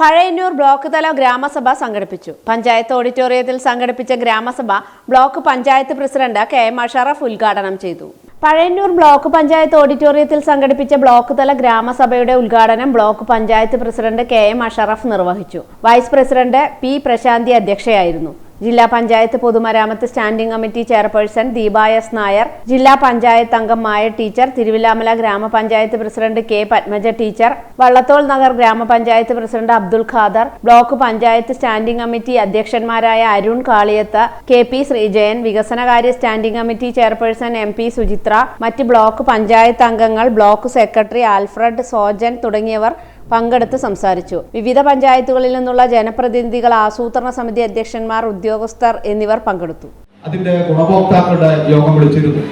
Pazhayannur block തല ഗ്രാമസഭ സംഘടിപ്പിച്ചു. പഞ്ചായത്ത് ഓഡിറ്റോറിയത്തിൽ സംഘടിപ്പിച്ച ഗ്രാമസഭ block panchayat president K M Ashraf ഉദ്ഘാടനം ചെയ്തു. പഴയന്നൂർ ബ്ലോക്ക് പഞ്ചായത്ത് ഓഡിറ്റോറിയത്തിൽ സംഘടിപ്പിച്ച ബ്ലോക്ക് തല ഗ്രാമസഭയുടെ ഉദ്ഘാടനം block panchayat president K M Ashraf നിർവഹിച്ചു. വൈസ് പ്രസിഡന്റ് പി പ്രശാന്തി അധ്യക്ഷയായിരുന്നു. ജില്ലാ പഞ്ചായത്ത് പൊതുമരാമത്ത് standing committee chairperson Deepa S Nair ജില്ലാ പഞ്ചായത്ത് അംഗമായ ടീച്ചർ തിരുവില്ലാമല ഗ്രാമപഞ്ചായത്ത് president K Padmaja teacher Vallathol Nagar ഗ്രാമപഞ്ചായത്ത് president Abdul Khader block panchayat standing committee അധ്യക്ഷന്മാരായ Arun Kaliyath K P Sreejayan വികസനകാര്യ standing committee chairperson M P Suchithra മറ്റ് block panchayat അംഗങ്ങൾ ബ്ലോക്ക് സെക്രട്ടറി ആൽഫ്രഡ് സോജൻ തുടങ്ങിയവർ പങ്കെടുത്ത് സംസാരിച്ചു. വിവിധ പഞ്ചായത്തുകളിൽ നിന്നുള്ള ജനപ്രതിനിധികൾ ആസൂത്രണ സമിതി അധ്യക്ഷന്മാർ ഉദ്യോഗസ്ഥർ എന്നിവർ പങ്കെടുത്തു. അതിന്റെ ഗുണഭോക്താക്കളുടെ യോഗം വിളിച്ചിരുന്നു.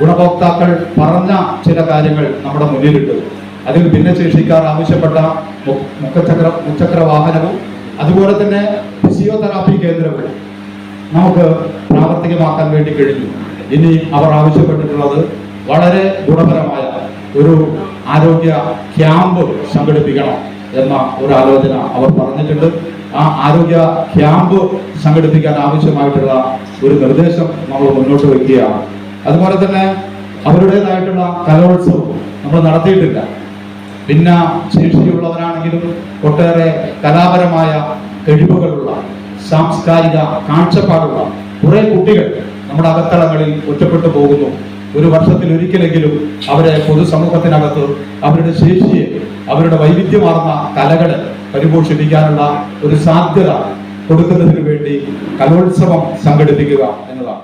ഗുണഭോക്താക്കൾ പറഞ്ഞ ചില കാര്യങ്ങൾ നമ്മുടെ മുന്നിലിട്ടു. അതിൽ ഭിന്നശേഷിക്കാർ ആവശ്യപ്പെട്ട മുഖചക്ര മുച്ചക്ര വാഹനവും അതുപോലെ തന്നെ ഫിസിയോതെറാപ്പി കേന്ദ്രവും നമുക്ക് പ്രാവർത്തികമാക്കാൻ വേണ്ടി കഴിഞ്ഞു. ഇനി അവർ ആവശ്യപ്പെട്ടിട്ടുള്ളത് വളരെ ഗുണപരമായ ഒരു ആരോഗ്യ ക്യാമ്പ് സംഘടിപ്പിക്കണം എന്ന ഒരു ആലോചന അവർ പറഞ്ഞിട്ടുണ്ട്. ആ ആരോഗ്യ ക്യാമ്പ് സംഘടിപ്പിക്കാൻ ആവശ്യമായിട്ടുള്ള ഒരു നിർദ്ദേശം നമ്മൾ മുന്നോട്ട് വയ്ക്കുകയാണ് അതുപോലെ തന്നെ അവരുടേതായിട്ടുള്ള കലോത്സവം നമ്മൾ നടത്തിയിട്ടില്ല. ഭിന്ന ശേഷിയുള്ളവരാണെങ്കിലും ഒട്ടേറെ കലാപരമായ കഴിവുകളുള്ള സാംസ്കാരിക കാഴ്ചപ്പാടുള്ള കുറേ കുട്ടികൾ നമ്മുടെ അകത്തളങ്ങളിൽ ഒറ്റപ്പെട്ടു പോകുന്നു. ഒരു വർഷത്തിൽ ഒരിക്കലെങ്കിലും അവരെ പൊതുസമൂഹത്തിനകത്ത് അവരുടെ ശേഷിയെ അവരുടെ വൈവിധ്യമാർന്ന കലകളെ പരിപോഷിപ്പിക്കാനുള്ള ഒരു സാധ്യത കൊടുക്കുന്നതിന് വേണ്ടി കലോത്സവം സംഘടിപ്പിക്കുക എന്നതാണ്.